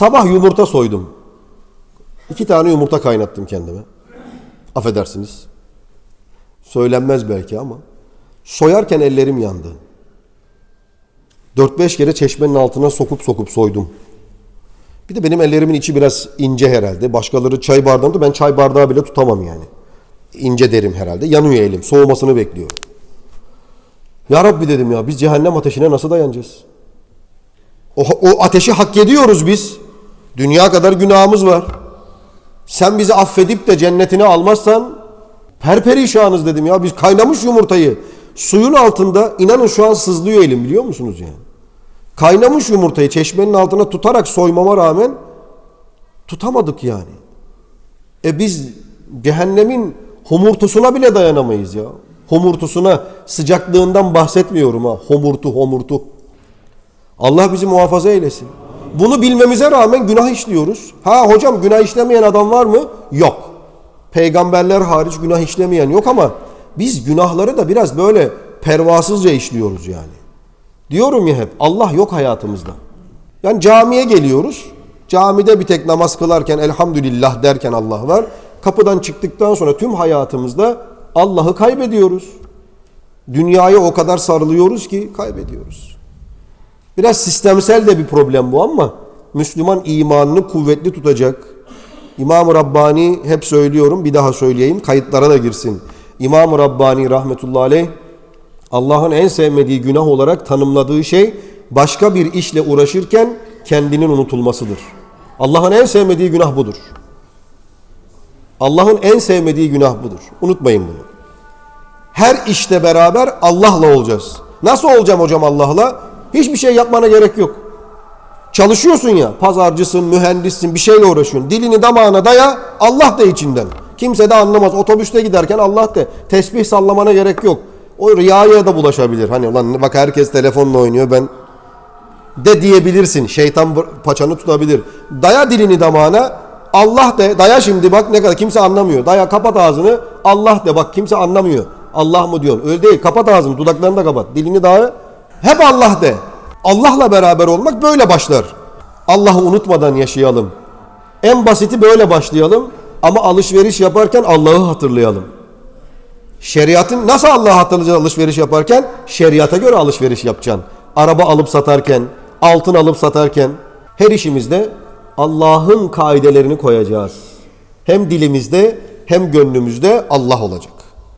Sabah yumurta soydum. İki tane yumurta kaynattım kendime. Affedersiniz. Söylenmez belki ama. Soyarken ellerim yandı. 4-5 kere çeşmenin altına sokup sokup soydum. Bir de benim ellerimin içi biraz ince herhalde. Başkaları çay bardağında ben çay bardağı bile tutamam yani. İnce derim herhalde. Yanıyor elim. Soğumasını bekliyorum. Ya Rabbi dedim ya biz cehennem ateşine nasıl dayanacağız? O, o ateşi hak ediyoruz biz. Dünya kadar günahımız var. Sen bizi affedip de cennetine almazsan perperişanız dedim ya. Biz kaynamış yumurtayı suyun altında inanın şu an sızlıyor elim biliyor musunuz yani? Kaynamış yumurtayı çeşmenin altına tutarak soymama rağmen tutamadık yani. E biz cehennemin homurtusuna bile dayanamayız ya. Homurtusuna sıcaklığından bahsetmiyorum ha. Homurtu homurtu. Allah bizi muhafaza eylesin. Bunu bilmemize rağmen günah işliyoruz. Ha hocam günah işlemeyen adam var mı? Yok. Peygamberler hariç günah işlemeyen yok ama biz günahları da biraz böyle pervasızca işliyoruz yani. Diyorum ya hep Allah yok hayatımızda. Yani camiye geliyoruz. Camide bir tek namaz kılarken elhamdülillah derken Allah var. Kapıdan çıktıktan sonra tüm hayatımızda Allah'ı kaybediyoruz. Dünyaya o kadar sarılıyoruz ki kaybediyoruz. Biraz sistemsel de bir problem bu ama Müslüman imanını kuvvetli tutacak. İmam-ı Rabbani hep söylüyorum bir daha söyleyeyim kayıtlara da girsin. İmam-ı Rabbani rahmetullahi aleyh Allah'ın en sevmediği günah olarak tanımladığı şey başka bir işle uğraşırken kendinin unutulmasıdır. Allah'ın en sevmediği günah budur. Allah'ın en sevmediği günah budur. Unutmayın bunu. Her işte beraber Allah'la olacağız. Nasıl olacağım hocam Allah'la? Hiçbir şey yapmana gerek yok. Çalışıyorsun ya, pazarcısın, mühendissin, bir şeyle uğraşıyorsun. Dilini damağına daya, Allah da içinden. Kimse de anlamaz. Otobüste giderken Allah de. Tesbih sallamana gerek yok. O riyaya da bulaşabilir. Hani ulan bak herkes telefonla oynuyor ben de diyebilirsin. Şeytan paçanı tutabilir. Daya dilini damağına Allah de. Daya şimdi bak ne kadar kimse anlamıyor. Daya kapat ağzını. Allah de bak kimse anlamıyor. Allah mı diyorsun? Öyle değil. Kapat ağzını. Dudaklarını da kapat. Dilini daha hep Allah de. Allah'la beraber olmak böyle başlar. Allah'ı unutmadan yaşayalım. En basiti böyle başlayalım. Ama alışveriş yaparken Allah'ı hatırlayalım. Şeriatın nasıl Allah'ı hatırlayacaksın alışveriş yaparken? Şeriata göre alışveriş yapacaksın. Araba alıp satarken, altın alıp satarken her işimizde Allah'ın kaidelerini koyacağız. Hem dilimizde hem gönlümüzde Allah olacak.